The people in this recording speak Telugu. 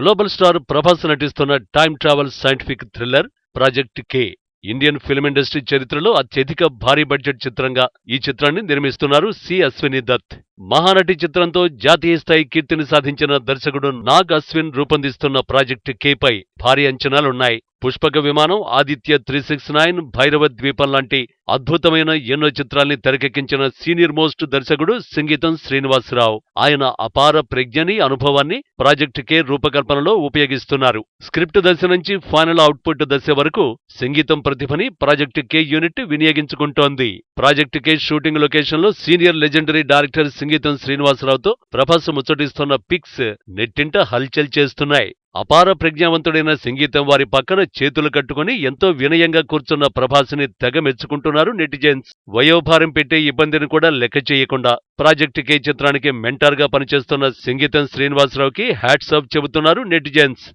గ్లోబల్ స్టార్ ప్రభాస్ నటిస్తున్న time travel scientific thriller project K. Indian film industry చరిత్రలో అత్యధిక భారీ బడ్జెట్ చిత్రంగా ఈ చిత్రాన్ని నిర్మిస్తున్నారు సి. అశ్విని దత్. మహానటి చిత్రంతో జాతీయ స్థాయి కీర్తిని సాధించిన దర్శకుడు నాగ్ అశ్విన్ రూపొందిస్తున్న ప్రాజెక్టు కేపై భారీ అంచనాలున్నాయి. Pushpaka Vimanam Aditya three six nine Bhairava Dweepam లాంటి అద్భుతమైన ఎన్నో చిత్రాల్ని తెరకెక్కించిన సీనియర్ మోస్ట్ దర్శకుడు సంగీతం శ్రీనివాసరావు. ఆయన అపార ప్రజ్ఞని అనుభవాన్ని ప్రాజెక్టు కే రూపకల్పనలో ఉపయోగిస్తున్నారు. స్క్రిప్ట్ దశ నుంచి ఫైనల్ అవుట్పుట్ దశ వరకు సంగీతం ప్రతిభని ప్రాజెక్టు కే యూనిట్ వినియోగించుకుంటోంది. ప్రాజెక్టు కే షూటింగ్ లొకేషన్లో సీనియర్ లెజెండరీ డైరెక్టర్ సంగీతం శ్రీనివాసరావుతో ప్రభాస్ ముచ్చటిస్తున్న పిక్స్ నెట్టింట హల్చల్ చేస్తున్నాయి. అపార ప్రజ్ఞావంతుడైన సంగీతం వారి పక్కన చేతులు కట్టుకుని ఎంతో వినయంగా కూర్చున్న ప్రభాస్ని తెగ మెచ్చుకుంటున్నారు నెటిజన్స్. వయోభారం పెట్టే ఇబ్బందిని కూడా లెక్క చేయకుండా ప్రాజెక్ట్ కే చిత్రానికి మెంటార్గా పనిచేస్తున్న సంగీతం శ్రీనివాసరావుకి హ్యాట్స్ ఆఫ్ చెబుతున్నారు నెటిజన్స్.